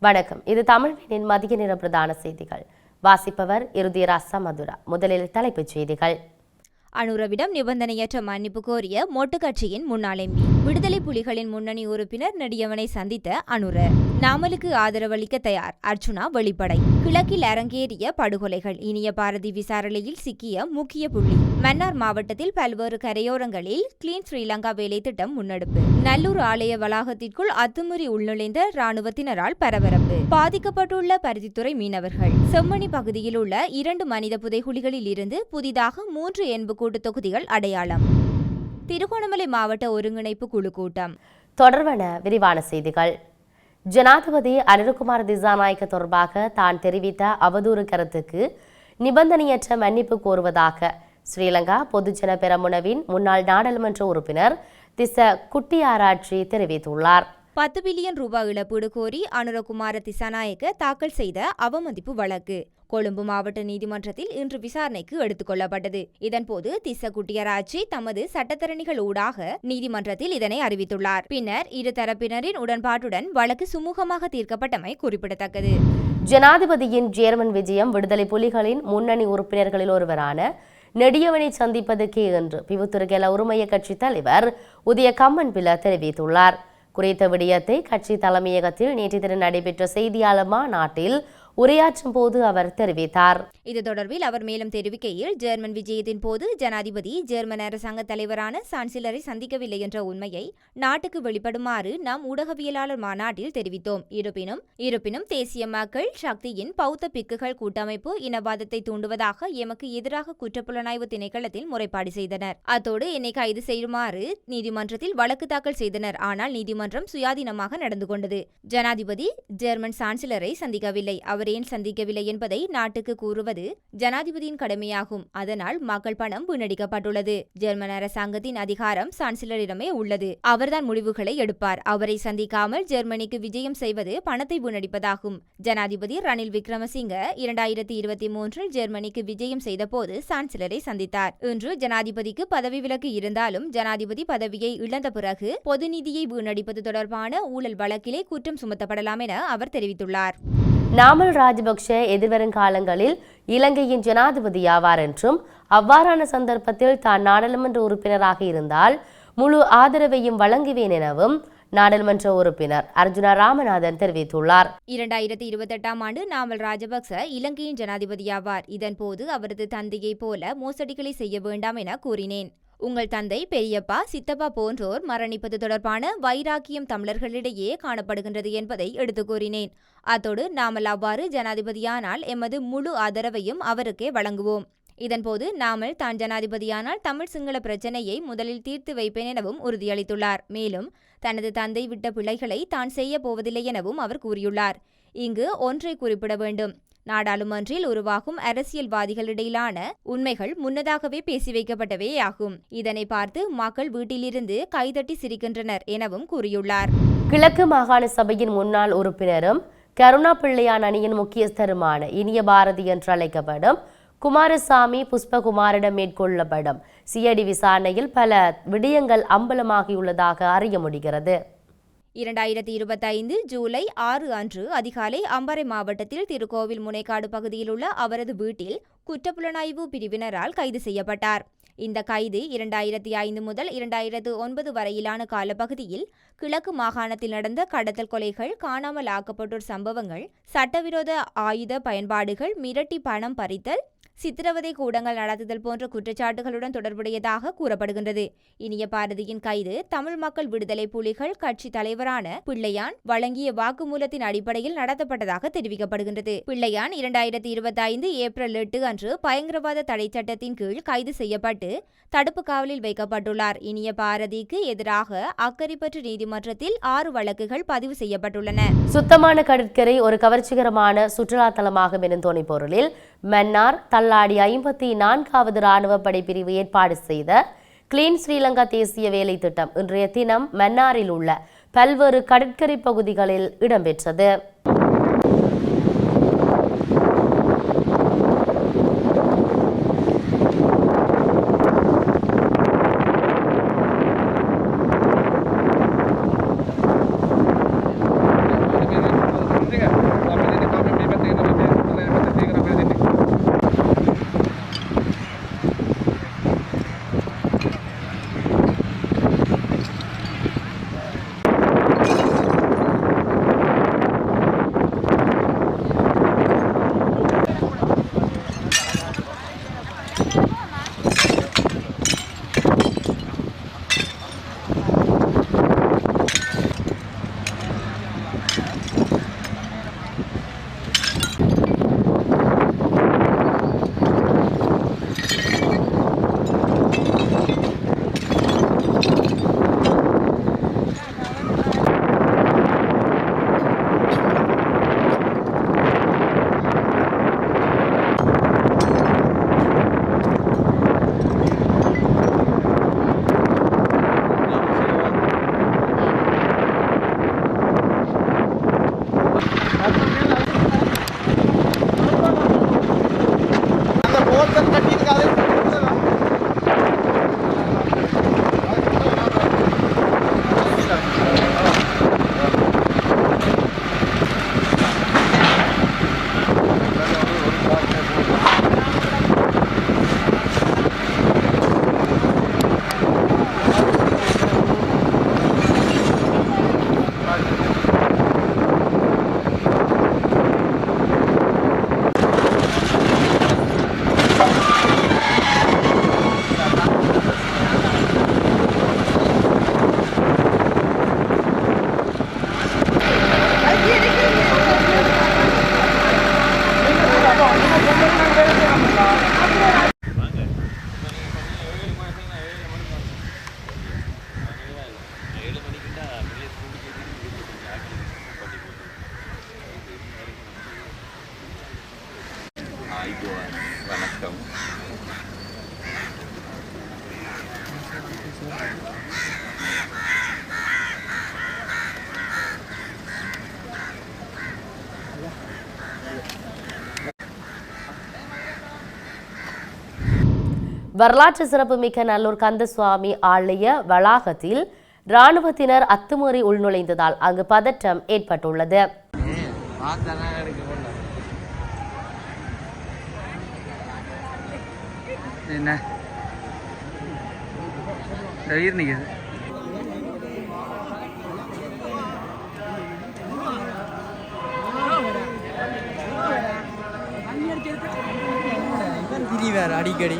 வணக்கம். இது தமிழ்வினின் மதிய நிற பிரதான செய்திகள். வாசிப்பவர் இறுதியராசா மதுரா. முதலில் தலைப்புச் செய்திகள். அனுரவிடம் நிபந்தனையற்ற மன்னிப்பு கோரிய மொட்டு கட்சியின் முன்னாள் எம்பி. விடுதலை புலிகளின் முன்னணி உறுப்பினர் நெடியவனை சந்தித்த அனுர நாமலுக்கு ஆதரவளிக்க தயார். அர்ஜுனா வெளிப்படை. கிழக்கில் அரங்கேறிய படுகொலைகள். இனிய பாரதி விசாரணையில் சிக்கிய முக்கிய புள்ளி. மன்னார் மாவட்டத்தில் பல்வேறு கரையோரங்களில் கிளீன் ஸ்ரீலங்கா வேலை திட்டம் முன்னெடுப்பு. நல்லூர் ஆலய வளாகத்திற்குள் அத்துமீறி உள்நுழைந்த ராணுவத்தினரால் பரபரப்பு. பாதிக்கப்பட்டுள்ள பருத்தித்துறை மீனவர்கள். செம்மணி பகுதியில் உள்ள இரண்டு மனித புதைகுழிகளில் இருந்து புதிதாக மூன்று கூட்டு தொகுதிகள் அடையாளம். திருகோணமலை மாவட்ட ஒருங்கிணைப்பு குழு கூட்டம் தொடர்வன விரிவான செய்திகள். ஜனாதிபதி அனிருகுமார் திசாநாயக்க தொடர்பாக தான் தெரிவித்த அவதூறு கருத்துக்கு நிபந்தனையற்ற மன்னிப்பு கோருவதாக ஸ்ரீலங்கா பொதுஜன பெரமுனவின் முன்னாள் நாடாளுமன்ற உறுப்பினர் திச குட்டியாராட்சி தெரிவித்துள்ளார். பத்து பில்லியன் ரூபாய் இழப்பீடு கோரி அனுரகுமார திசாநாயக்க தாக்கல் செய்த அவமதிப்பு வழக்கு. கொழும்பு மாவட்ட நீதிமன்றத்தில் இன்று விசாரணைக்கு எடுத்துக் கொள்ளப்பட்டது. இதன்போது திச குட்டியராட்சி தமது சட்டத்தரணிகள் ஊடாக நீதிமன்றத்தில் இதனை அறிவித்துள்ளார். பின்னர் இரு தரப்பினரின் உடன்பாட்டுடன் வழக்கு சுமூகமாக தீர்க்கப்பட்டமை குறிப்பிடத்தக்கது. ஜனாதிபதியின் ஜேர்மன் விஜயம் விடுதலை புலிகளின் முன்னணி உறுப்பினர்களில் ஒருவரான நெடியவனை சந்திப்பதற்கே என்று பிவுத்துருகெல உரிமைய கட்சி தலைவர் உதய கம்மன் பில தெரிவித்துள்ளார். குறித்த விடயத்தை கட்சி தலைமையகத்தில் நேற்று தினம் நடைபெற்ற செய்தியாளர் மாநாட்டில் உரையாற்றும் போது அவர் தெரிவித்தார். இது தொடர்பில் அவர் மேலும் தெரிவிக்கையில் ஜெர்மன் விஜயத்தின் போது ஜனாதிபதி ஜெர்மன் அரசாங்க தலைவரான சான்சிலரை சந்திக்கவில்லை என்ற உண்மையை நாட்டுக்கு வெளிப்படுமாறு நாம் ஊடகவியலாளர் மாநாட்டில் தெரிவித்தோம். இருப்பினும் இருப்பினும் தேசிய மக்கள் சக்தியின் பௌத்த பிக்குகள் கூட்டமைப்பு இனவாதத்தை தூண்டுவதாக எமக்கு எதிராக குற்றப்புலனாய்வு திணைக்களத்தில் முறைப்பாடு செய்தனர். அத்தோடு என்னை கைது செய்யுமாறு நீதிமன்றத்தில் வழக்கு தாக்கல் செய்தனர். ஆனால் நீதிமன்றம் சுயாதீனமாக நடந்து கொண்டது. ஜனாதிபதி ஜெர்மன் சான்சிலரை சந்திக்கவில்லை. அவர் ஏன் சந்திக்கவில்லை என்பதை நாட்டுக்கு கூறுவது ஜனாதிபதியின் கடமையாகும். அதனால் மக்கள் பணம் வீணடிக்கப்பட்டுள்ளது. ஜெர்மன் அரசாங்கத்தின் அதிகாரம் சான்சிலரிடமே உள்ளது. அவர்தான் முடிவுகளை எடுப்பார். அவரை சந்திக்காமல் ஜெர்மனிக்கு விஜயம் செய்வது பணத்தை வீணடிப்பதாகும். ஜனாதிபதி ரணில் விக்ரமசிங்க இரண்டாயிரத்தி இருபத்தி மூன்றில் ஜெர்மனிக்கு விஜயம் செய்தபோது சான்சிலரை சந்தித்தார். இன்று ஜனாதிபதிக்கு பதவி விலக்கு இருந்தாலும் ஜனாதிபதி பதவியை இழந்த பிறகு பொது நிதியை வீணடிப்பது தொடர்பான ஊழல் வழக்கிலே குற்றம் சுமத்தப்படலாம் என அவர் தெரிவித்துள்ளார். நாமல் ராஜபக்ஷ எதிர்வரும் காலங்களில் இலங்கையின் ஜனாதிபதி ஆவார் என்றும் அவ்வாறான சந்தர்ப்பத்தில் தான் நாடாளுமன்ற உறுப்பினராக இருந்தால் முழு ஆதரவையும் வழங்குவேன் எனவும் நாடாளுமன்ற உறுப்பினர் அர்ஜுனா ராமநாதன் தெரிவித்துள்ளார். இரண்டாயிரத்தி இருபத்தெட்டாம் ஆண்டு நாமல் ராஜபக்ச இலங்கையின் ஜனாதிபதியாவார் இதன்போது அவரது தந்தையைப் போல மோசடிகளை செய்ய வேண்டாம் என கூறினேன். உங்கள் தந்தை பெரியப்பா சித்தப்பா போன்றோர் மரணிப்பது தொடர்பான வைராக்கியம் தமிழர்களிடையே காணப்படுகின்றது என்பதை எடுத்துக் கூறினேன். அத்தோடு நாமல் அவ்வாறு ஜனாதிபதியானால் எமது முழு ஆதரவையும் அவருக்கே வழங்குவோம். இதன்போது நாமல் தான் ஜனாதிபதியானால் தமிழ் சிங்கள பிரச்சினையை முதலில் தீர்த்து வைப்பேன் எனவும் உறுதியளித்துள்ளார். மேலும் தனது தந்தை விட்ட பிழைகளை தான் செய்ய போவதில்லை எனவும் அவர் கூறியுள்ளார். இங்கு ஒன்றை குறிப்பிட வேண்டும். நாடாளுமன்றில் உருவாகும் அரசியல்வாதிகளிடையிலான உண்மைகள் முன்னதாகவே பேசி வைக்கப்பட்டவே ஆகும். இதனை பார்த்து மக்கள் வீட்டிலிருந்து கைதட்டி சிரிக்கின்றனர் எனவும் கூறியுள்ளார். கிழக்கு மாகாண சபையின் முன்னாள் உறுப்பினரும் கருணா பிள்ளையான் அணியின் முக்கியஸ்தருமான இனிய பாரதி என்று அழைக்கப்படும் குமாரசாமி புஷ்பகுமாரிடம் மேற்கொள்ளப்படும் சிஐடி விசாரணையில் பல விடயங்கள் அம்பலமாகியுள்ளதாக அறிய முடிகிறது. இரண்டாயிரத்தி இருபத்தைந்து ஜூலை ஆறு அன்று அதிகாலை அம்பாறை மாவட்டத்தில் திருக்கோவில் முனைக்காடு பகுதியில் உள்ள அவரது வீட்டில் குற்றப்புலனாய்வு பிரிவினரால் கைது செய்யப்பட்டார். இந்த கைது இரண்டாயிரத்தி ஐந்து முதல் இரண்டாயிரத்து ஒன்பது வரையிலான காலப்பகுதியில் கிழக்கு மாகாணத்தில் நடந்த கடத்தல் கொலைகள் காணாமல் ஆக்கப்பட்டோர் சம்பவங்கள் சட்டவிரோத ஆயுத பயன்பாடுகள் மிரட்டி பணம் பறித்தல் சித்திரவதை கூடங்கள் நடத்துதல் போன்ற குற்றச்சாட்டுகளுடன் தொடர்புடையதாக கூறப்படுகின்றது. இனிய பாரதியின் கைது தமிழ் மக்கள் விடுதலை புலிகள் கட்சி தலைவரான பிள்ளையான் வழங்கிய வாக்குமூலத்தின் அடிப்படையில் நடத்தப்பட்டதாக தெரிவிக்கப்படுகின்றது. பிள்ளையான் இரண்டாயிரத்தி இருபத்தி ஐந்து ஏப்ரல் எட்டு அன்று பயங்கரவாத தடை சட்டத்தின் கீழ் கைது செய்யப்பட்டு தடுப்பு காவலில் வைக்கப்பட்டுள்ளார். இனிய பாரதிக்கு எதிராக அக்கரிப்பற்று நீதிமன்றத்தில் ஆறு வழக்குகள் பதிவு செய்யப்பட்டுள்ளன. சுத்தமான கடற்கரை ஒரு கவர்ச்சிகரமான சுற்றுலா தலமாக எனும் பொருளில் மன்னார் தள்ளாடி ஐம்பத்தி நான்காவது இராணுவ படைப்பிரிவு ஏற்பாடு செய்த கிளீன் ஸ்ரீலங்கா தேசிய வேலை திட்டம் இன்றைய தினம் மன்னாரில் உள்ள பல்வேறு கடற்கரை பகுதிகளில் இடம்பெற்றது. வரலாற்று சிறப்புமிக்க நல்லூர் கந்தசுவாமி ஆலய வளாகத்தில் இராணுவத்தினர் அத்துமீறி உள்நுழைந்ததால் அங்கு பதற்றம் ஏற்பட்டுள்ளது. என்ன? திரிவார் அடிக்கடி.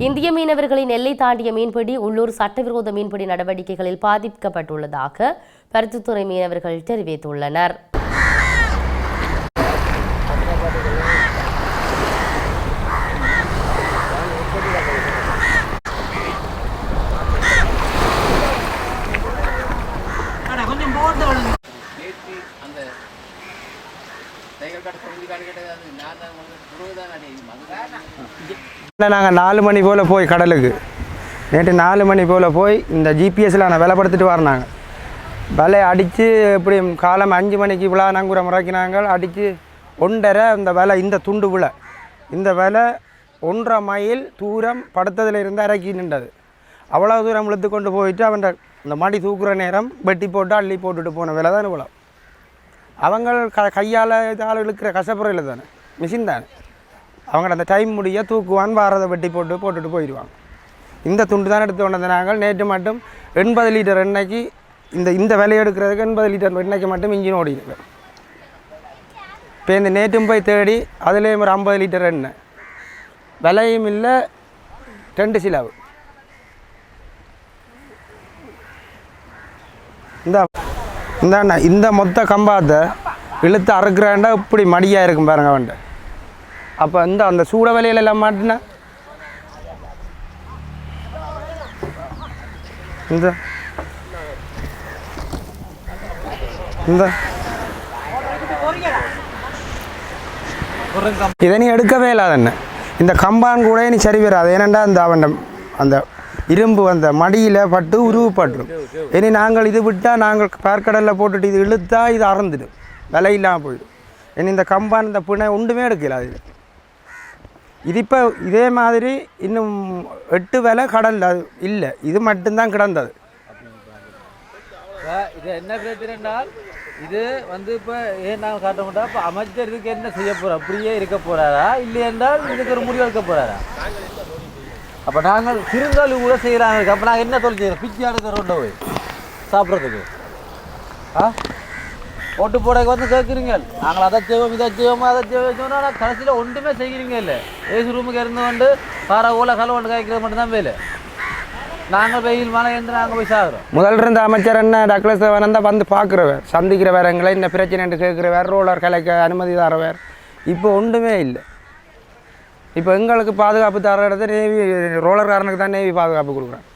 இந்திய மீனவர்களின் எல்லை தாண்டிய மீன்பிடி உள்ளூர் சட்டவிரோத மீன்பிடி நடவடிக்கைகளில் பாதிக்கப்பட்டுள்ளதாக பருத்தித்துறை மீனவர்கள் தெரிவித்துள்ளனர் கொஞ்சம் போட்டு விடுங்க நேற்று அந்த டைகர் காட்டு பகுதி காட்டுக்கிட்டது அது நான் தான் உங்களுக்கு புருவதான் அடி இல்லை நாங்கள் நாலு மணி போல் போய் கடலுக்கு. நேற்று நாலு மணி போல் போய் இந்த ஜிபிஎஸ்சில் நான் விலைப்படுத்திட்டு வரனாங்க விலை அடித்து இப்படி காலம் அஞ்சு மணிக்கு விழா நாங்கூரை முறைக்கினாங்க அடித்து ஒன்றரை இந்த விலை இந்த துண்டு விலை. இந்த விலை ஒன்றரை மைல் தூரம் படுத்ததில் இருந்து இறக்கி நின்றது. அவ்வளோ தூரம் இழுத்து கொண்டு போயிட்டு அவன் இந்த மடி தூக்குற நேரம் வெட்டி போட்டு அள்ளி போட்டுட்டு போன விலை தான் இவ்வளோ அவங்க க கையால் இதால் இழுக்கிற கஷ்டப்படுறது தானே மிஷின் தானே. அவங்க அந்த டைம் முடிய தூக்குவான் வாரதை வெட்டி போட்டு போட்டுட்டு போயிடுவாங்க இந்த துண்டு தான் எடுத்து கொண்டது நாங்கள் நேற்று மட்டும் எண்பது லிட்டர் எண்ணெய்க்கு இந்த இந்த விலை எடுக்கிறதுக்கு எண்பது லிட்டர் எண்ணெய்க்கு மட்டும் இன்ஜின் ஓடி இப்போ இந்த நேற்றும் போய் தேடி அதுலேயும் ஒரு ஐம்பது லிட்டர் எண்ணெய். விலையும் இல்லை ரெண்டு சிலாவு. இந்த. இந்தாண்ண இந்த மொத்த கம்பாத்தை இழுத்து அறுக்கிறாண்டா இப்படி மடியாக இருக்கும் பாருங்க அவன்கிட்ட. அப்போ இந்த அந்த சூட விலையில எல்லாம் மாட்டினா? இந்த. இந்த. இதை நீ எடுக்கவே இல்லாதண்ண இந்த கம்பான் கூட நீ சரி வராது. ஏனண்டா இந்த அவன் அந்த இரும்பு அந்த மடியில் பட்டு உருவப்பட்டுரும் இனி நாங்கள் இது விட்டால் நாங்கள் பேர்க்கடலில் போட்டுட்டு இது இழுத்தா இது அறந்துடும் விலை இல்லாமல் போயிடும் இனி இந்த கம்பான் இந்த பிணை ஒன்றுமே எடுக்கல அதில் இது இப்போ இதே மாதிரி இன்னும் எட்டு விலை கடலில் அது இல்லை. இது மட்டும்தான் கிடந்தது. இது என்ன பிரச்சனைனால் இது வந்து இப்போ ஏன் நாங்கள் காட்ட மாட்டோம்? இப்போ அமைச்சர் இதுக்கு என்ன செய்ய போகிறோம் அப்படியே இருக்க போகிறாரா இல்லை என்றால் இதுக்கு ஒரு முடிவு எடுக்க போகிறாரா அப்போ நாங்கள் திருந்தாலு கூட செய்கிறாங்க அப்போ நாங்கள் என்ன தொழில் செய்கிறோம் பிச்சை எடுக்கிறோம் போய் சாப்பிட்றதுக்கு. ஆ? ஓட்டு போடக்கு வந்து கேட்குறீங்க நாங்கள் அதை செய்வோம் இதை செய்வோம் அதை செய்வோம் சொன்னால் கடைசியில் ஒன்றுமே செய்கிறீங்க இல்லை. ஏசி ரூமுக்கு இருந்து கொண்டு பாறை ஓலை கலை கொண்டு காய்க்கிறது மட்டும்தான் வேலை. நாங்கள் வெயில் மழை இருந்து நாங்கள் போய் சாகுறோம். முதல்ல இருந்த அமைச்சர் என்ன? டக்ளஸ் வந்தா வந்து பார்க்குறவர். சந்திக்கிறவர் எங்களை இந்த பிரச்சனை கேட்குறவர். ரோலர் கலைக்க அனுமதி தரவர் இப்போ ஒன்றுமே இல்லை. இப்போ எங்களுக்கு பாதுகாப்பு தர இடத்த நேவி ரோலர்காரனுக்கு தான் நேவி பாதுகாப்பு கொடுக்குறேன்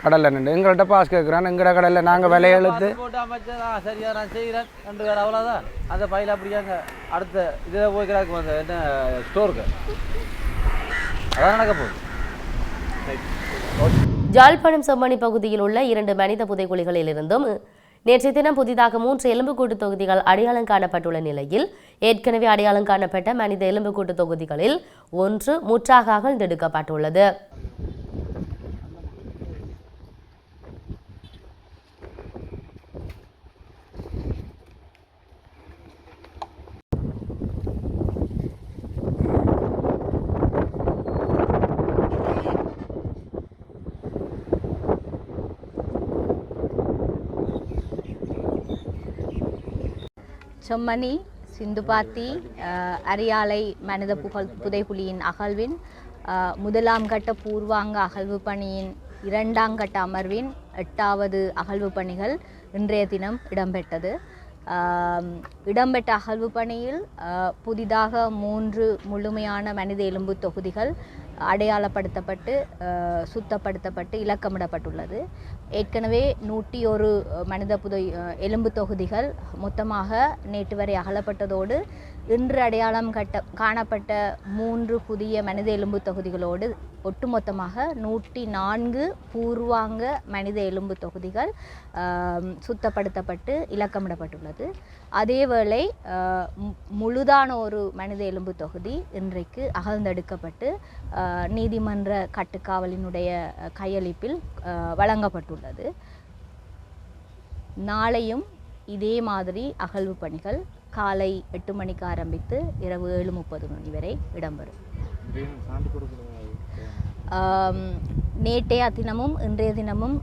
கடலில் நின்று. எங்கள்கிட்ட பாஸ் கேட்குறான். எங்கட கடலில் நாங்கள் விலையெழுத்து போட்டு அமைச்சர் ஆ சரியா நான் செய்கிறேன். ரெண்டு பேர் அவ்வளோதான் அந்த பையில அப்படியாங்க அடுத்த இதில் போய் கிடக்கு அந்த என்ன ஸ்டோருக்கு. அதான் நடக்க போகுது. ஜாழ்ப்பாணம் செம்மணி பகுதியில் உள்ள இரண்டு மனித புதைக்குழிகளிலிருந்தும் நேற்றைய தினம் புதிதாக மூன்று எலும்புக்கூட்டு தொகுதிகள் அடையாளம் காணப்பட்டுள்ள நிலையில் ஏற்கனவே அடையாளம் காணப்பட்ட மனித எலும்புக்கூட்டு தொகுதிகளில் ஒன்று முற்றாக அகழ்ந்தெடுக்கப்பட்டுள்ளது. செம்மணி சிந்துபாத்தி அரியாலை மனித புகழ் புதைகுழியின் அகழ்வின் முதலாம் கட்ட பூர்வாங்க அகழ்வு பணியின் இரண்டாம் கட்ட அமர்வின் எட்டாவது அகழ்வு பணிகள் இன்றைய தினம் இடம்பெற்றது இடம்பெற்ற அகழ்வு பணியில் புதிதாக மூன்று முழுமையான மனித எலும்பு தொகுதிகள் அடையாளப்படுத்தப்பட்டு சுத்தப்படுத்தப்பட்டு இலக்கமிடப்பட்டுள்ளது ஏற்கனவே நூற்றி ஒரு மனித புதை எலும்பு தொகுதிகள் மொத்தமாக நேற்று வரை அகலப்பட்டதோடு இன்று அடையாளம் கட்ட காணப்பட்ட மூன்று புதிய மனித எலும்பு தொகுதிகளோடு ஒட்டுமொத்தமாக நூற்றி நான்கு பூர்வாங்க மனித எலும்பு தொகுதிகள் சுத்தப்படுத்தப்பட்டு இலக்கமிடப்பட்டுள்ளது. அதேவேளை மு- முழுதான ஒரு மனித எலும்பு தொகுதி இன்றைக்கு அகழ்ந்தெடுக்கப்பட்டு நீதிமன்ற கட்டுக்காவலினுடைய கையளிப்பில் வழங்கப்பட்டுள்ளது. நாளையும் இதே மாதிரி அகழ்வு பணிகள் காலை எட்டு மணிக்கு ஆரம்பித்து இரவு ஏழு முப்பது மணி வரை இடம்பெறும். நேற்றைய தினமும் இன்றைய தினமும்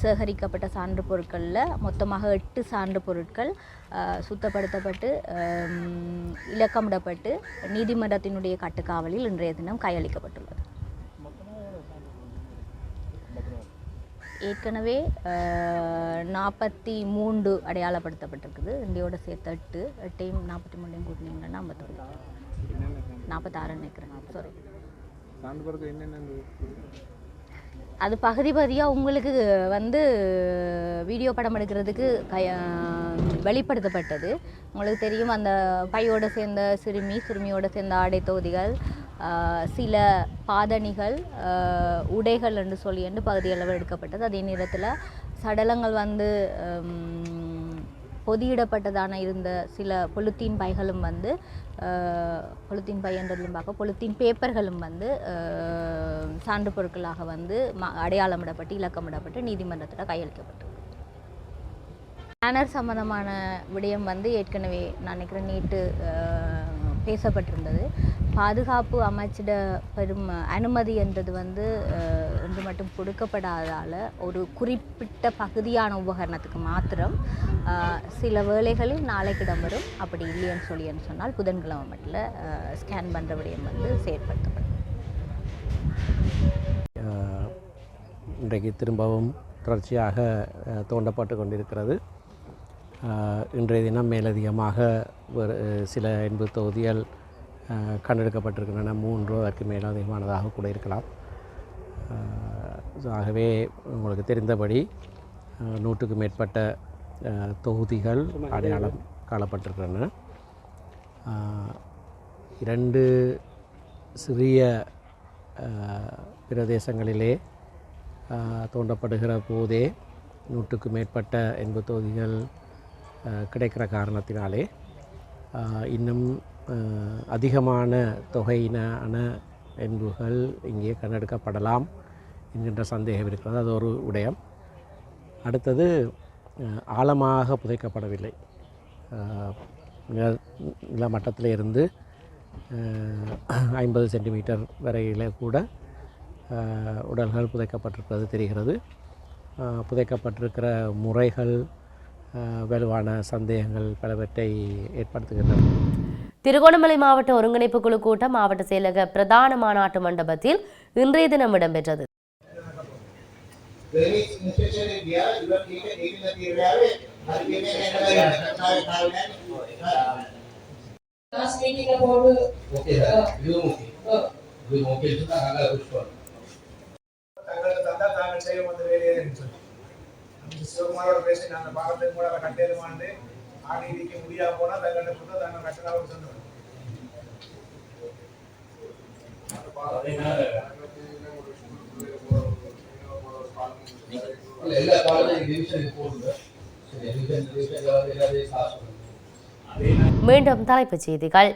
சேகரிக்கப்பட்ட சான்று பொருட்களில் மொத்தமாக எட்டு சான்று பொருட்கள் சுத்தப்படுத்தப்பட்டு இலக்கமிடப்பட்டு நீதிமன்றத்தினுடைய கட்டுக்காவலில் இன்றைய தினம் கையளிக்கப்பட்டுள்ளது. ஏற்கனவே நாற்பத்தி மூன்று அடையாளப்படுத்தப்பட்டிருக்குது. இந்தியோட சேர்த்து எட்டு எட்டையும் நாற்பத்தி மூணையும் கூட்டினீங்கன்னா ஐம்பத்தொன்று நாற்பத்தாறு நினைக்கிறேன். சாரி அது பகுதி பகுதியாக உங்களுக்கு வந்து வீடியோ படம் எடுக்கிறதுக்கு கய வெளிப்படுத்தப்பட்டது. உங்களுக்கு தெரியும் அந்த பையோட சேர்ந்த சிறுமி சிறுமியோட சேர்ந்த ஆடை தொகுதிகள் சில பாதணிகள் உடைகள் என்று சொல்லி என்று பகுதியளவு எடுக்கப்பட்டது. அதே நேரத்தில் சடலங்கள் வந்து பொதியிடப்பட்டதான இருந்த சில பொலித்தீன் பைகளும் வந்து பொலித்தீன் பை என்றதிலும் பார்க்க பொலித்தீன் பேப்பர்களும் வந்து சான்று பொருட்களாக வந்து ம அடையாளமிடப்பட்டு இலக்கமிடப்பட்டு நீதிமன்றத்தில் கையளிக்கப்பட்டது. பேனர் சம்பந்தமான விடயம் வந்து ஏற்கனவே நான் நினைக்கிறேன் நேற்று பேசப்பட்டிருந்தது. பாதுகாப்பு அமைச்சிட பெரும் அனுமதி என்றது வந்து அஹ், இன்று மட்டும் கொடுக்கப்படாதால் ஒரு குறிப்பிட்ட பகுதியான உபகரணத்துக்கு மாத்திரம் சில வேலைகளில் நாளைக்கு வரும் அப்படி இல்லைன்னு சொல்லின்னு சொன்னால் புதன்கிழமை மட்டும் ஸ்கேன் பண்ணுற விடயம் வந்து செயற்படுத்தப்படும். இன்றைக்கு திரும்பவும் தொடர்ச்சியாக தோண்டப்பட்டு கொண்டிருக்கிறது. இன்றைய தினம் மேலதிகமாக ஒரு சில எண்பது தொகுதிகள் கண்டெடுக்கப்பட்டிருக்கின்றன. மூன்று அதற்கு அதிகமானதாக கூட இருக்கலாம். ஆகவே உங்களுக்கு தெரிந்தபடி நூற்றுக்கு மேற்பட்ட தொகுதிகள் அடையாளம் காணப்பட்டிருக்கின்றன. இரண்டு சிறிய பிரதேசங்களிலே தோண்டப்படுகிற போதே நூற்றுக்கு மேற்பட்ட எண்பது தொகுதிகள் கிடைக்கிற காரணத்தினாலே இன்னும் அதிகமான தொகையினான என்புகள் இங்கே கண்டெடுக்கப்படலாம் என்கின்ற சந்தேகம் இருக்கிறது. அது ஒரு விடயம். அடுத்தது ஆழமாக புதைக்கப்படவில்லை. நில மட்டத்தில் இருந்து ஐம்பது சென்டிமீட்டர் வரையிலே கூட உடல்கள் புதைக்கப்பட்டிருப்பது தெரிகிறது. புதைக்கப்பட்டிருக்கிற முறைகள் வலுவான சந்தேகங்கள் பலவற்றை ஏற்படுத்துகின்றன. திருகோணமலை மாவட்ட ஒருங்கிணைப்பு குழு கூட்டம் மாவட்ட செயலக பிரதான மாநாட்டு மண்டபத்தில் இன்றைய தினம் இடம்பெற்றது. சிவகுமாரோட பேசி நாங்கள் பாகத்துக்கு கூட அதை ஆணையடிக்க முடியாம போனா தங்கள்கிட்ட கொடுத்தா தாங்கள் கட்டணம் சொன்னோம் இல்லை எல்லா மீண்டும் தலைப்புச் செய்திகள்.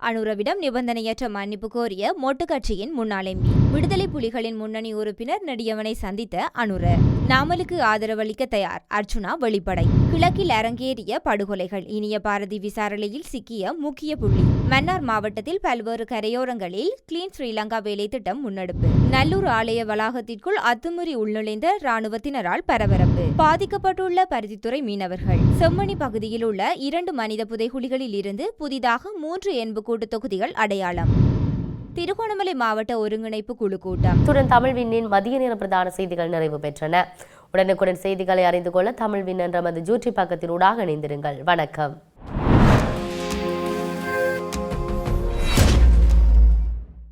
அனுரவிடம் நிபந்தனையற்ற மன்னிப்பு கோரிய மொட்டு கட்சியின் முன்னாள் எம்பி விடுதலை புலிகளின் முன்னணி உறுப்பினர் நெடியவனை சந்தித்த அனுர. நாமலுக்கு ஆதரவளிக்க தயார். அர்ச்சுனா வெளிப்படை. கிழக்கில் அரங்கேறிய படுகொலைகள். இனிய பாரதி விசாரணையில் சிக்கிய முக்கிய புள்ளி. மன்னார் மாவட்டத்தில் பல்வேறு கரையோரங்களில் கிளீன் ஸ்ரீலங்கா வேலை திட்டம் முன்னெடுப்பு. நல்லூர் ஆலய வளாகத்திற்குள் அத்துமீறி உள்நுழைந்த ராணுவத்தினரால் பரபரப்பு. பாதிக்கப்பட்டுள்ள பருத்தித்துறை மீனவர்கள். செம்மணி பகுதியில் உள்ள இரண்டு மனித புதைகுழிகளில் இருந்து புதிதாக மூன்று எண்பு கூட்டு தொகுதிகள் அடையாளம். திருகோணமலை மாவட்ட ஒருங்கிணைப்பு குழு கூட்டம். இத்துடன் தமிழ் விண்ணின் மதிய நேர பிரதான செய்திகள் நிறைவு பெற்றன. உடனுக்குடன் செய்திகளை அறிந்து கொள்ள தமிழ் விண் என்ற நமது ஜூற்றி பக்கத்தினூடாக இணைந்திருங்கள். வணக்கம்.